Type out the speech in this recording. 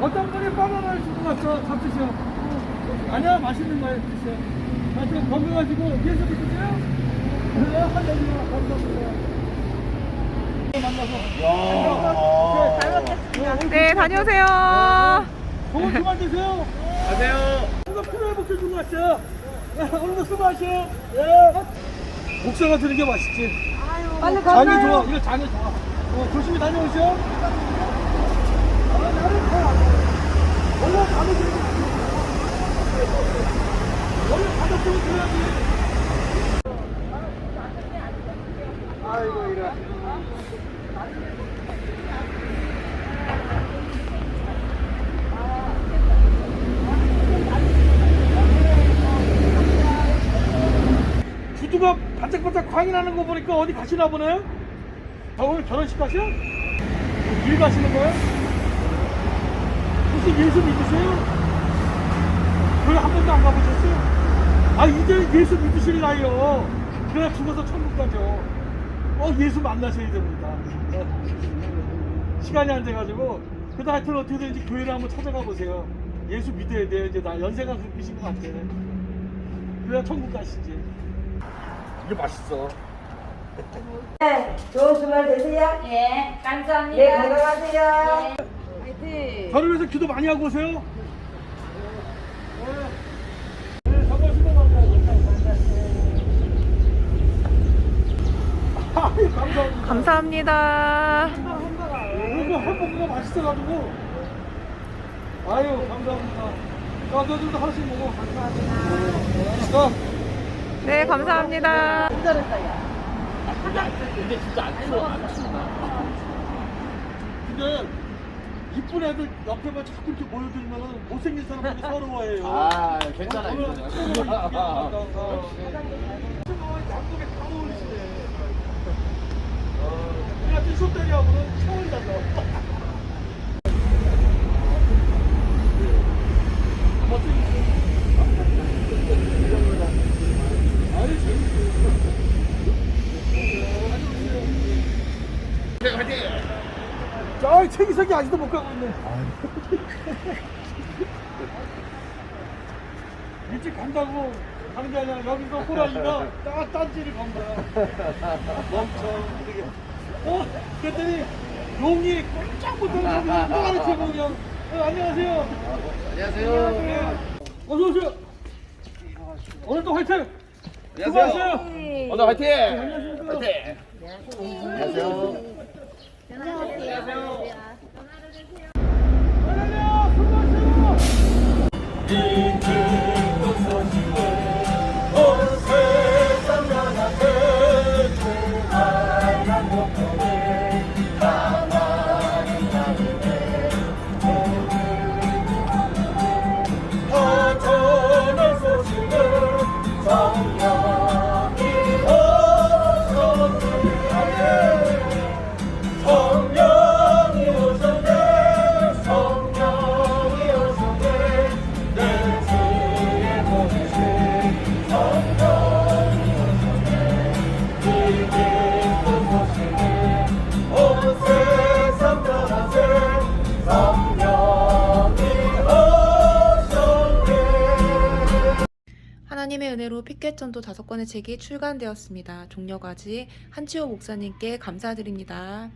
어떤 분이 바나나를 주고 갔어 잡수셔 아니야 맛있는 거예요 드세요. 하여튼 건강하시고 예수 믿으세요? 네 할렐루야 감사합니다. 만나서 네, 다녀오세요. 좋은 주말 되세요 가세요. 오늘 피로회 복수 주고 네, 오늘도 수고하세요? 예. 목사가 드는 게 맛있지. 빨리 장이 좋아. 이거 장이 좋아. 어, 조심히 아. 원래 가면 되 원래 들어야지 아이고 이래 반짝반짝 광이 나는 거 보니까 어디 가시나 보네요? 저 오늘 결혼식 가셔? 일 가시는 거예요? 혹시 예수 믿으세요? 교회 한 번도 안 가보셨어요? 아 이제 예수 믿으실 나이요 그래야 죽어서 천국 가죠 어 예수 만나셔야 됩니다 어. 시간이 안 돼가지고 그래도 하여튼 어떻게든지 교회를 한번 찾아가 보세요 예수 믿어야 돼요 이제 나 연세가 그러신 것 같아 그래야 천국 가시지 이게 맛있어 네, 좋은 주말 되세요. 예, 감사합니다. 네, 건강하세요. 저를 위해서 기도 많이 하고 오세요. 네, 감사합니다. 이거 햄버거가 맛있어가지고. 아유, 감사합니다. 야, 너들도 하나씩 먹어. 감사합니다. 네, 감사합니다. 근데 이쁜 애들 옆에만 자꾸 이렇게 모여들면 못생긴 사람들이 서러워해요. 아, 괜찮아요. 오늘 괜찮아요. 친구가 어, 양쪽에 다 어울리시네. 어, 같은 쇼다리하고는 차원이 달라. 아니, 재밌어. 자, 책이석이 아직도 못 가고 있네. 일찍 간다고 하는 게 아니라 여기서 호랑이가 딱 딴지를 건 거야. 멈춰. 이렇게. 어? 그랬더니 용이 꼼짝 못하는 소리가 또가리 치고 그냥 어, 안녕하세요. 안녕하세요. 어서 오세요. 오늘도 화이팅! 수고하세요. 오늘 화이팅! 안녕하십니까. 화이팅! 안녕하세요. 안녕하세요. 하나님의 은혜로 피켓전도 다섯 권의 책이 출간되었습니다. 종려과지 한치호 목사님께 감사드립니다.